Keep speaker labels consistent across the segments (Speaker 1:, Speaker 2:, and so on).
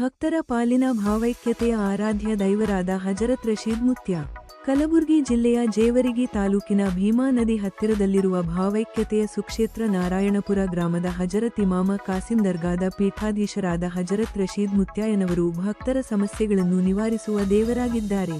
Speaker 1: ಭಕ್ತರ ಪಾಲಿನ ಭಾವೈಕ್ಯತೆಯ ಆರಾಧ್ಯ ದೈವರಾದ ಹಜರತ್ ರಶೀದ್ ಮುತ್ಯ. ಕಲಬುರಗಿ ಜಿಲ್ಲೆಯ ಜೇವರಿಗಿ ತಾಲೂಕಿನ ಭೀಮಾ ನದಿ ಹತ್ತಿರದಲ್ಲಿರುವ ಭಾವೈಕ್ಯತೆಯ ಸುಕ್ಷೇತ್ರ ನಾರಾಯಣಪುರ ಗ್ರಾಮದ ಹಜರತ್ ಇಮಾಮ ಕಾಸಿಂ ದರ್ಗಾದ ಪೀಠಾಧೀಶರಾದ ಹಜರತ್ ರಶೀದ್ ಮುತ್ಯಾಯನವರು ಭಕ್ತರ ಸಮಸ್ಯೆಗಳನ್ನು ನಿವಾರಿಸುವ ದೇವರಾಗಿದ್ದಾರೆ.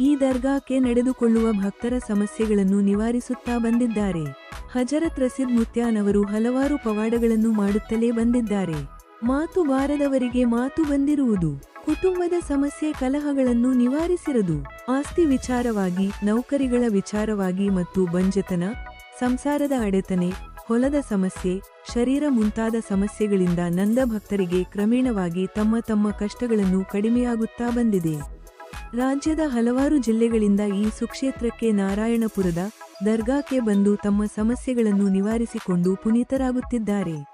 Speaker 1: ಈ ದರ್ಗಾಕ್ಕೆ ನಡೆದುಕೊಳ್ಳುವ ಭಕ್ತರ ಸಮಸ್ಯೆಗಳನ್ನು ನಿವಾರಿಸುತ್ತಾ ಬಂದಿದ್ದಾರೆ. ಹಜರತ್ ರಸೀದ್ ಮುತ್ಯಾನವರು ಹಲವಾರು ಪವಾಡಗಳನ್ನು ಮಾಡುತ್ತಲೇ ಬಂದಿದ್ದಾರೆ. ಮಾತು ಬಾರದವರಿಗೆ ಮಾತು ಬಂದಿರುವುದು, ಕುಟುಂಬದ ಸಮಸ್ಯೆ ಕಲಹಗಳನ್ನು ನಿವಾರಿಸಿರದು ಆಸ್ತಿ ವಿಚಾರವಾಗಿ, ನೌಕರಿಗಳ ವಿಚಾರವಾಗಿ ಮತ್ತು ಬಂಜತನ, ಸಂಸಾರದ ಅಡೆತನೆ, ಹೊಲದ ಸಮಸ್ಯೆ, ಶರೀರ ಮುಂತಾದ ಸಮಸ್ಯೆಗಳಿಂದ ನಂದ ಭಕ್ತರಿಗೆ ಕ್ರಮೇಣವಾಗಿ ತಮ್ಮ ತಮ್ಮ ಕಷ್ಟಗಳನ್ನು ಕಡಿಮೆಯಾಗುತ್ತಾ ಬಂದಿದೆ. ರಾಜ್ಯದ ಹಲವಾರು ಜಿಲ್ಲೆಗಳಿಂದ ಈ ಸುಕ್ಷೇತ್ರಕ್ಕೆ ನಾರಾಯಣಪುರದ ದರ್ಗಾಕ್ಕೆ ಬಂದು ತಮ್ಮ ಸಮಸ್ಯೆಗಳನ್ನು ನಿವಾರಿಸಿಕೊಂಡು ಪುನೀತರಾಗುತ್ತಿದ್ದಾರೆ.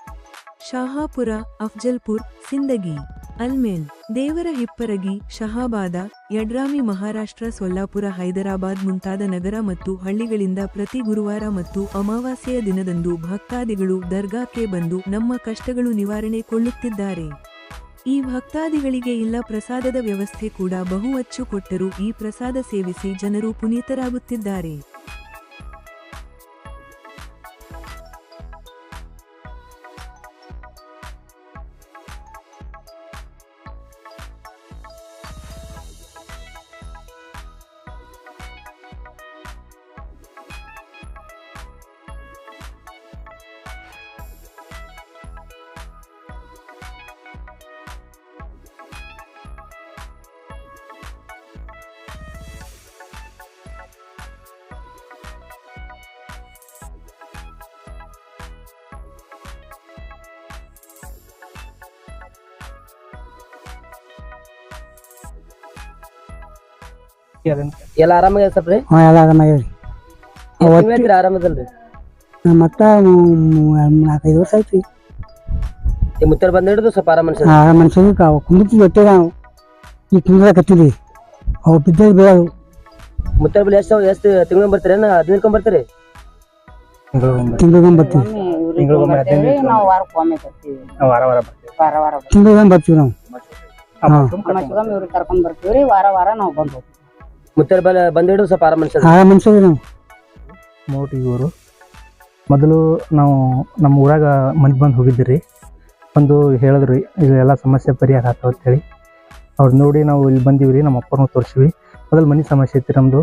Speaker 1: ಶಹಾಪುರ, ಅಫ್ಜಲ್ಪುರ್, ಸಿಂದಗಿ, ಅಲ್ಮೇಲ್ ದೇವರ ಹಿಪ್ಪರಗಿ ಶಹಾಬಾದ, ಯಡ್ರಾಮಿ ಮಹಾರಾಷ್ಟ್ರ, ಸೊಲ್ಲಾಪುರ, ಹೈದರಾಬಾದ್ ಮುಂತಾದ ನಗರ ಮತ್ತು ಹಳ್ಳಿಗಳಿಂದ ಪ್ರತಿ ಗುರುವಾರ ಮತ್ತು ಅಮಾವಾಸ್ಯೆಯ ದಿನದಂದು ಭಕ್ತಾದಿಗಳು ದರ್ಗಾಕ್ಕೆ ಬಂದು ನಮ್ಮ ಕಷ್ಟಗಳು ನಿವಾರಣೆ ಕೊಳ್ಳುತ್ತಿದ್ದಾರೆ. ಈ ಭಕ್ತಾದಿಗಳಿಗೆ ಇಲ್ಲ ಪ್ರಸಾದದ ವ್ಯವಸ್ಥೆ ಕೂಡ ಬಹು ಅಚ್ಚು ಕೊಟ್ಟರೂ ಈ ಪ್ರಸಾದ ಸೇವಿಸಿ ಜನರು ಪುನೀತರಾಗುತ್ತಿದ್ದಾರೆ.
Speaker 2: ಎಲ್ಲ ಆರಾಮಾಗ್ಯದ ಸ್ವಲ್ಪ ರೀ?
Speaker 3: ಹಾಂ ಎಲ್ಲ ಆರಾಮಾಗ್ಯಾವ ರೀ
Speaker 2: ತಿಂಗ್ಳೈತ್ರಿ ಆರಾಮದಲ್ರಿ?
Speaker 3: ಮತ್ತೆ ನಾಲ್ಕೈದು ವರ್ಷ ಆಯ್ತು ರೀ.
Speaker 2: ಈ ಮುತ್ತರ್ ಬಂದ್ ಹಿಡಿದು ಸ್ವಲ್ಪ ಆರಾಮ ಅನ್ಸದ.
Speaker 3: ಆ ಮನುಷ್ಯನಿಗೆ ಅವು ಕುಂದಿರ್ತಿ ಹೊಟ್ಟೆ ನಾವು. ಈಗ ಕುಂದ್ರಕತ್ತೀವಿ ಅವು ಬಿದ್ದಾಗ ಬೀಳೋದು.
Speaker 2: ಮುತ್ತರ್ ಬಲ್ಲಿ ಎಷ್ಟು ಎಷ್ಟು ತಿಂಗಳು ಬರ್ತೀರಿ? ಹದಿನೈದು ಬರ್ತೀರಿ?
Speaker 3: ತಿಂಗಳಿಗೆ ಬರ್ತೀವಿ.
Speaker 4: ನಾವು ವಾರಕ್ಕೊಮ್ಮೆ ಬರ್ತೀವಿ.
Speaker 2: ವಾರ ವಾರ ಬರ್ತೀವಿ.
Speaker 4: ವಾರ ವಾರ ಬರ್ತೀವಿ.
Speaker 3: ಬರ್ತೀವಿ ನಾವು. ಹಾಂ.
Speaker 4: ಇವ್ರಿಗೆ ಕರ್ಕೊಂಡ್ ಬರ್ತೀವ್ರಿ ವಾರ ವಾರ ನಾವು ಬಂದ್ ಹೋಗ್ತೀವಿ.
Speaker 2: ಮುತ್ತರ್ ಬಲ ಬಂದಿಡು ಸ್ವಲ್ಪ ಆರಾಮ ಅನ್ಸದ.
Speaker 3: ಆ ಮನುಷ್ಯರಿ ನಾವು.
Speaker 5: ಇವರು. ಮೊದಲು ನಾವು ನಮ್ಮ ಊರಾಗ ಮಂದಿ ಬಂದು ಹೋಗಿದ್ದೀರಿ. ಬಂದು ಹೇಳಿದ್ರಿ ಎಲ್ಲ ಸಮಸ್ಯೆ ಪರಿಹಾರ ಆತಾವ ಅಂತೇಳಿ. ಅವ್ರು ನೋಡಿ ನಾವು ಇಲ್ಲಿ ಬಂದೀವಿ ರೀ ನಮ್ಮ ಅಪ್ಪನೂ ತೋರಿಸಿವಿ. ಮೊದಲು ಮನೆ ಸಮಸ್ಯೆ ಐತಿ ನಮ್ಮದು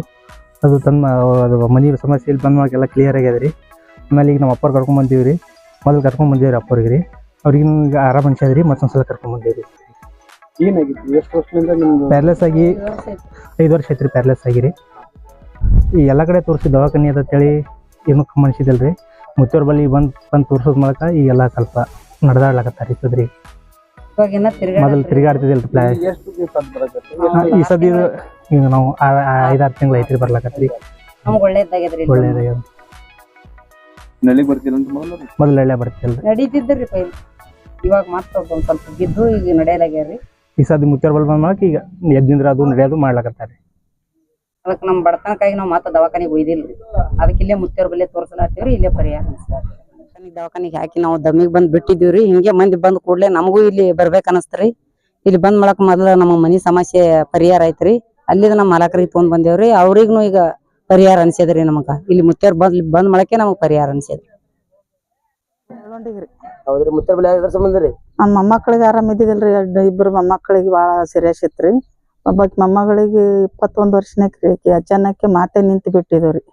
Speaker 5: ಅದು ತನ್ನ ಅದು ಮನೆ ಸಮಸ್ಯೆ ಇಲ್ಲಿ ಬಂದ ಎಲ್ಲ ಕ್ಲಿಯರ್ ಆಗ್ಯದ ರೀ ಆಮೇಲೆ ಈಗ ನಮ್ಮ ಅಪ್ಪರು ಕರ್ಕೊಂಡ್ ಬಂದೀವಿ ರೀ ಮೊದಲು ಕರ್ಕೊಂಡ್ ಬಂದೀವಿ ರೀ ಅಪ್ಪರಿಗೆ ರೀ ಅವ್ರಿಗೆ ಆರಾಮ ಅನ್ಸ್ಯದ ರೀ ಮತ್ತೊಂದು ಸಲ ಕರ್ಕೊಂಡ್ ರೀ
Speaker 6: ಏನಾಗಿತ್ತು? ಎಷ್ಟು ವರ್ಷದಿಂದ ನಿಮ್ದು?
Speaker 5: ಪ್ಯಾರ್ಲೆಸ್ ಆಗಿ ಐದು ವರ್ಷ ಐತ್ರಿ ಪ್ಯಾರ್ಲೆಸ್ ಆಗಿರಿ. ಈ ಎಲ್ಲ ಕಡೆ ತೋರಿಸಿ ದವಾಖಾನೆ ಅದ ಅಂತೇಳಿ ಏನು ಮನ್ಸಿದಿಲ್ರಿ ರೀ ಬಳಿ ಬಂದ್ ಬಂದ್ ತೋರ್ಸೋದ್ ಮೂಲಕ ಈಗೆಲ್ಲ ಸ್ವಲ್ಪ ನಡೆದಾಡ್ಲಕತ್ತಾರ ಇತ್ತದ್ರಿ
Speaker 4: ಇವಾಗ ಇನ್ನ
Speaker 5: ಮೊದಲು ತಿರುಗಾಡ್ತಿದಿಲ್ರಿ ಪ್ಲಾ
Speaker 6: ಎಷ್ಟು ದಿವಸ
Speaker 5: ಈ ಸದಿ ಇದು ಈಗ ನಾವು ಆ- ಆ ಐದಾರು ತಿಂಗಳು ಐತ್ರಿ ಬರ್ಲಕತ್ರಿ.
Speaker 4: ನಮ್ಗ್ ಒಳ್ಳೇದಾಗ್ಯದ್ರಿ
Speaker 5: ಒಳ್ಳೇದಾಗ್ಯದ.
Speaker 6: ನಳಿಗ್ ಬರ್ತೀರ ಅಂತ ಮೊದಲು?
Speaker 5: ಎಳ್ಳೆ ಬರ್ತಿಲ್ರಿ.
Speaker 4: ನಡೀತಿದ್ರಿ ಪೈಲ್. ಇವಾಗ ಮತ್ತೆ ಒಂದ್ ಸ್ವಲ್ಪ ಬಿದ್ದು ಈಗ ನಡೆಯಲಾಗ್ಯಾರ್ರಿ.
Speaker 5: ಈ ಮುಚ್ಚರ್ ಬಲ್ ಬಂದ್ ಮೂಲಕ ಈಗ ಎದ್ದಿಂದ್ರ ಅದು ನಡೆಯೋದು ಮಾಡ್ಲಕತ್ತಾರೆ.
Speaker 4: ಅದಕ್ಕೆ ನಮ್ ಬಡತನಕ್ಕಾಗಿ ನಾವು ಮತ್ತೆ ದವಾಖಾನೆಗೆ ಒಯ್ದಿಲ್ರಿ ಅದಕ್ಕೆ ಇಲ್ಲೇ ಮುತ್ತೇರ್ ಬಲ್ಲೆ ತೋರ್ಸಲಾತ್ತೀವ್ರಿ ಇಲ್ಲೇ ಪರಿಹಾರ ದವಾಖಾನೆಗೆ ದವಾಖಾನಿಗೆ ಹಾಕಿ ನಾವು ದಮ್ಮಿಗೆ ಬಂದ್ ಬಿಟ್ಟಿದ್ದೀವ್ರಿ ಹಿಂಗೆ ಮಂದಿ ಬಂದ್ ಕೂಡ್ಲೆ ನಮಗೂ ಇಲ್ಲಿ ಬರ್ಬೇಕು ಅನಸ್ತ್ರಿ ಇಲ್ಲಿ ಬಂದ್ ಮಾಡಕ್ ಮೊದಲ ನಮ್ಮ ಮನಿ ಸಮಸ್ಯೆ ಪರಿಹಾರ ಐತ್ರಿ ಅಲ್ಲಿದ ನಮ್ಮ ಮಾಲಕರಿಗೆ ತೊಗೊಂಡ್ ಬಂದೇವ್ರಿ ಅವ್ರಿಗೂ ಈಗ ಪರಿಹಾರ ಅನ್ಸ್ಯದ್ರಿ ನಮಗ. ಇಲ್ಲಿ ಮುತ್ತೇರ್ ಬಂದ್ ಬಂದ್ ಮಾಡಕ್ಕೆ ನಮಗ್ ಪರಿಹಾರ ಅನ್ಸೇದ್ರಿ
Speaker 2: ಹೌದ್ರಿ ಮುತ್ತರ್ ಬಲ್ಲಿ ಯಾವ್ದಾರ ಸಂಬಂಧ ರೀ?
Speaker 7: ನಮ್ಮ ಮೊಮ್ಮಕ್ಕಳಿಗೆ ಆರಾಮ ರೀ ಇಬ್ಬರು ಮೊಮ್ಮಕ್ಕಳಿಗೆ ಭಾಳ ಸೀರಿಯಸ್ ಇತ್ರಿ. ಒಬ್ಬಾಕಿ ಮೊಮ್ಮಗಳಿಗೆ ಇಪ್ಪತ್ತೊಂದು ವರ್ಷನಕ್ಕೆ ರೀ ಅಚಾನಕ್ಕೆ ಮಾತೆ ನಿಂತು ಬಿಟ್ಟಿದ್ವಿ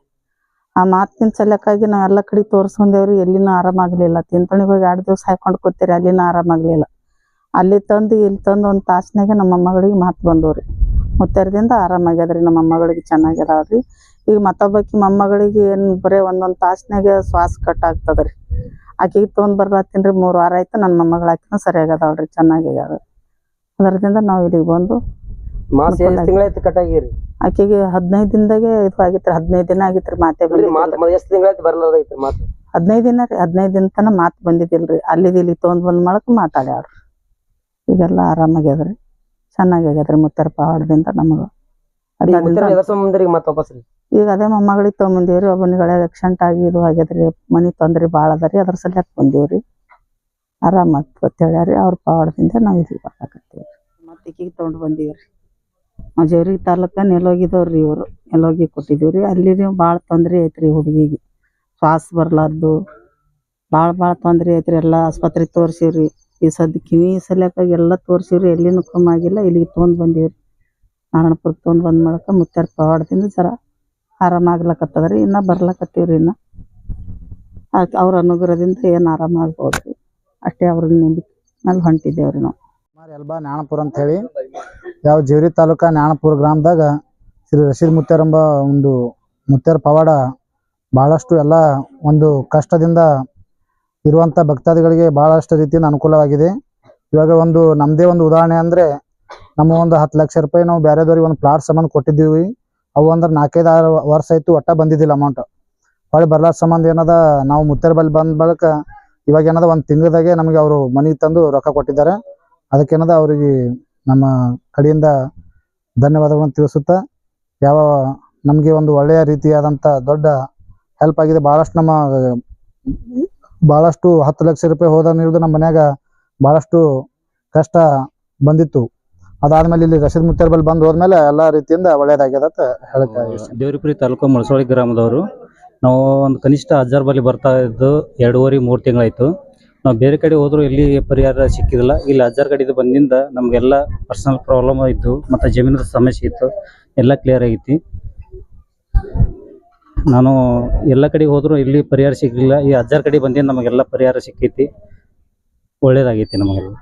Speaker 7: ಆ ಮಾತಿನ ಸಲಕ್ಕಾಗಿ ನಾವ್ ಎಲ್ಲ ಕಡೆ ತೋರ್ಸ್ಕೊಂಡೇವ್ರಿ, ಎಲ್ಲಿನೂ ಆರಾಮಾಗಲಿಲ್ಲ ತಿಂತಣಿಗೆ ಹೋಗಿ ಎರಡು ದಿವಸ ಹಾಕೊಂಡು ಕೂತೀರಿ, ಅಲ್ಲಿನೂ ಆರಾಮಾಗಲಿಲ್ಲ ಅಲ್ಲಿ ತಂದು, ಇಲ್ಲಿ ತಂದು ಒಂದು ತಾಸಿನಾಗೆ ನಮ್ಮ ಮೊಮ್ಮಗಳಿಗೆ ಮಾತು ಬಂದವ್ರಿ. ಮುತ್ತರದಿಂದ ಆರಾಮಾಗ್ಯದ್ರಿ ನಮ್ಮ ಮೊಮ್ಮಗಳಿಗೆ ಚೆನ್ನಾಗಿದಾವ್ರಿ ಈಗ ಮತ್ತೊಬ್ಬಾಕಿ ಮೊಮ್ಮಗಳಿಗೆ ಏನು ಬರೇ ಒಂದೊಂದು ತಾಸಿನಾಗೆ ಶ್ವಾಸ ಕಟ್ ಆಗ್ತದ್ರಿ. ಆಕಿಗೆ ತೊಗೊಂಡ್ ಬರ್ಲಾತ್ತೀನಿ ರೀ ಮೂರು ವಾರ ಆಯ್ತು ನನ್ನ ಮೊಮ್ಮಗಳ ಆಕಿನೂ ಚೆನ್ನಾಗಿ ಚೆನ್ನಾಗ್ಯಾದ ಅದರದಿಂದ ನಾವು ಇಲ್ಲಿಗೆ ಬಂದು
Speaker 2: ಮಾಸ ಎಷ್ಟು ತಿಂಗಳಾಯ್ತು ಕಟ್ಟಾಗಿರಿ
Speaker 7: ಆಕಿಗೆ ಹದಿನೈದು ದಿನದಾಗೆ ಇದು ಆಗಿತ್ರಿ ಹದಿನೈದು ದಿನ ಆಗಿತ್ರಿ ಮಾತೆ
Speaker 2: ಎಷ್ಟು ತಿಂಗಳಾಯ್ತು ಬರ್ಲಾರ್ದೈತ್ರಿ ಮಾತು?
Speaker 7: ಹದಿನೈದು ದಿನ ರೀ ಹದಿನೈದು ದಿನ ತನ ಮಾತು ಬಂದಿದ್ದಿಲ್ರಿ. ಅಲ್ಲಿದ್ ಇಲ್ಲಿ ತೊಗೊಂಡ್ ಬಂದ್ ಮಾಡಕ್ ಮಾತಾಡ್ಯಾವ್ರಿ. ಈಗೆಲ್ಲ ಆರಾಮಾಗ್ಯದ್ರಿ. ಚೆನ್ನಾಗ್ಯಾಗ್ಯದ್ರಿ ಮುತ್ತರ ಪವಾಡದಿಂದ ನಮಗ. ಅದರಿಂದ
Speaker 2: ಮತ್ತೆ ವಾಪಸ್ ರೀ?
Speaker 7: ಈಗ ಅದೇ ಮೊಮ್ಮಗಳಿಗೆ ತೊಗೊಂಬಂದೀವ್ರಿ ಒಬ್ಬನಿಗೆ ಆಕ್ಸಿಡೆಂಟ್ ಆಗಿ ಇದು ಆಗ್ಯದ್ರಿ, ಮನಿ ತೊಂದ್ರೆ ಭಾಳ ರೀ ಅದ್ರ ಸಲಕ್ ಬಂದೀವ್ರಿ. ಅಂತ ಹೇಳ್ಯಾರಿ, ಅವ್ರ ಪವಾಡದಿಂದ ನಾವು ಇಲ್ಲಿ ಬರಾಕತ್ತೀವಿ ಪಾಲಿಕೆಗೆ ತೊಗೊಂಡು ಬಂದೀವ್ರಿ. ಜೇವ್ರಿಗೆ ತಾಲೂಕ ನೆಲೋಗಿದವ್ರಿ ಇವರು, ನೆಲೋಗಿ ಕೊಟ್ಟಿದ್ದೀವಿ ರೀ ಅಲ್ಲಿ ಭಾಳ ತೊಂದರೆ ಐತ್ರಿ ಹುಡುಗಿಗೆ. ಶ್ವಾಸ ಬರ್ಲಾರ್ದು ಭಾಳ ಭಾಳ ತೊಂದರೆ ಐತ್ರಿ, ಎಲ್ಲ ಆಸ್ಪತ್ರೆ ತೋರ್ಸಿವ್ರಿ. ಈ ಸದ್ಯ ಕಿವಿ ಸಲ್ಯಾಕ ಎಲ್ಲ ತೋರ್ಸಿವ್ರಿ, ಎಲ್ಲಿನೂ ಕಮ್ಮಿ ಆಗಿಲ್ಲ, ಇಲ್ಲಿಗೆ ತೊಗೊಂಡು ಬಂದೀವ್ರಿ. ನಾರಾಯಣಪುರಕ್ಕೆ ತೊಗೊಂಡು ಬಂದ್ ಮಾಡಕ ಮುತ್ತಾರ ಪವಾಡದಿಂದ ಜರ ಆರಾಮಾಗ್ಲಕತ್ತದ ರೀ ಇನ್ನೂ ಬರ್ಲಕತ್ತೀವ್ರಿ ಇನ್ನು. ಆಯ್ತ್, ಅವ್ರ ಅನುಗ್ರಹದಿಂದ ಏನು ಆರಾಮಾಗ್ಬೋದು ರೀ ಅಷ್ಟೇ ಅವ್ರ ನಂಬಿಕೆ ಮೇಲೆ ಹೊಂಟಿದ್ದೇವ್ರಿ ನಾವು.
Speaker 8: ಎಲ್ಬಾ ನ್ಯಾಣಪುರ ಅಂತ ಹೇಳಿ. ಯಾವ ಜೇವರಿ ತಾಲೂಕಾ ನ್ಯಾಣಪುರ ಗ್ರಾಮದಾಗ ಶ್ರೀ ರಶೀದ್ ಮುತ್ಯಾರಂಬ ಒಂದು ಮುತ್ಯಾರ ಪವಾಡ ಭಾಳಷ್ಟು ಎಲ್ಲ ಒಂದು ಕಷ್ಟದಿಂದ ಇರುವಂಥ ಭಕ್ತಾದಿಗಳಿಗೆ ಭಾಳಷ್ಟು ರೀತಿಯಿಂದ ಅನುಕೂಲವಾಗಿದೆ. ಇವಾಗ ಒಂದು ನಮ್ಮದೇ ಒಂದು ಉದಾಹರಣೆ ಅಂದರೆ ನಮ್ಮ ಒಂದು ಹತ್ತು ಲಕ್ಷ ರೂಪಾಯಿ ನಾವು ಬೇರೆದವ್ರಿಗೆ ಒಂದು ಪ್ಲಾಟ್ ಸಂಬಂಧ ಕೊಟ್ಟಿದ್ದೀವಿ. ಅವು ಅಂದ್ರೆ ನಾಲ್ಕೈದು ಆರು ವರ್ಷ ಆಯ್ತು ಒಟ್ಟ ಬಂದಿದ್ದಿಲ್ಲ ಅಮೌಂಟ್ ಹೊಳೆ ಬರ್ಲಾರ ಸಂಬಂಧ ಏನದ, ನಾವು ಮುತ್ತೇರ್ ಬಲ್ಲಿ ಬಂದ ಬಳಿಕ ಇವಾಗ ಏನದ, ಒಂದು ತಿಂಗಳದಾಗೆ ನಮಗೆ ಅವರು ಮನೆಗೆ ತಂದು ರೊಕ್ಕ ಕೊಟ್ಟಿದ್ದಾರೆ. ಅದಕ್ಕೇನದ ಅವರಿಗೆ ನಮ್ಮ ಕಡೆಯಿಂದ ಧನ್ಯವಾದಗಳನ್ನು ತಿಳಿಸುತ್ತಾ, ಯಾವ ನಮಗೆ ಒಂದು ಒಳ್ಳೆಯ ರೀತಿಯಾದಂಥ ದೊಡ್ಡ ಹೆಲ್ಪ್ ಆಗಿದೆ. ಭಾಳಷ್ಟು ನಮ್ಮ ಭಾಳಷ್ಟು ಹತ್ತು ಲಕ್ಷ ರೂಪಾಯಿ ಹೋದ ನಮ್ಮ ಮನ್ಯಾಗ ಭಾಳಷ್ಟು ಕಷ್ಟ ಬಂದಿತ್ತು. ಅದಾದ್ಮೇಲೆ ಇಲ್ಲಿ ರಶೀದ್ ಮುತ್ಯಾರ ಬಲ್ಲಿ ಬಂದು ಹೋದ್ಮೇಲೆ ಎಲ್ಲಾ ರೀತಿಯಿಂದ ಒಳ್ಳೇದಾಗ್ಯದ ಅಂತ ಹೇಳಕ್ಕೆ
Speaker 9: ದೇವ್ರಿಪುರಿ ತಾಲೂಕು ಮುಳಸೋಳಿ ಗ್ರಾಮದವರು. ನಾವು ಒಂದು ಕನಿಷ್ಠ ಹಜಾರ್ ಬಲಿ ಬರ್ತಾ ಇದ್ದು ಎರಡೂವರೆ, ಮೂರು ತಿಂಗಳಾಯ್ತು. ನಾವು ಬೇರೆ ಕಡೆ ಹೋದ್ರು ಇಲ್ಲಿ ಪರಿಹಾರ ಸಿಕ್ಕಿದಿಲ್ಲ ಇಲ್ಲಿ ಹಜಾರ್ ಕಡೆದು ಬಂದಿಂದ ನಮಗೆಲ್ಲ ಪರ್ಸನಲ್ ಪ್ರಾಬ್ಲಮ್ ಇತ್ತು ಮತ್ತು ಜಮೀನದ ಸಮಸ್ಯೆ ಇತ್ತು. ಎಲ್ಲ ಕ್ಲಿಯರ್ ಆಗೈತಿ. ನಾನು ಎಲ್ಲ ಕಡೆ ಹೋದ್ರು ಇಲ್ಲಿ ಪರಿಹಾರ ಸಿಗಲಿಲ್ಲ. ಈ ಹಜಾರ್ ಕಡೆ ಬಂದಿಂದ ನಮಗೆಲ್ಲ ಪರಿಹಾರ ಸಿಕ್ಕೈತಿ. ಒಳ್ಳೇದಾಗೈತಿ ನಮಗೆಲ್ಲ.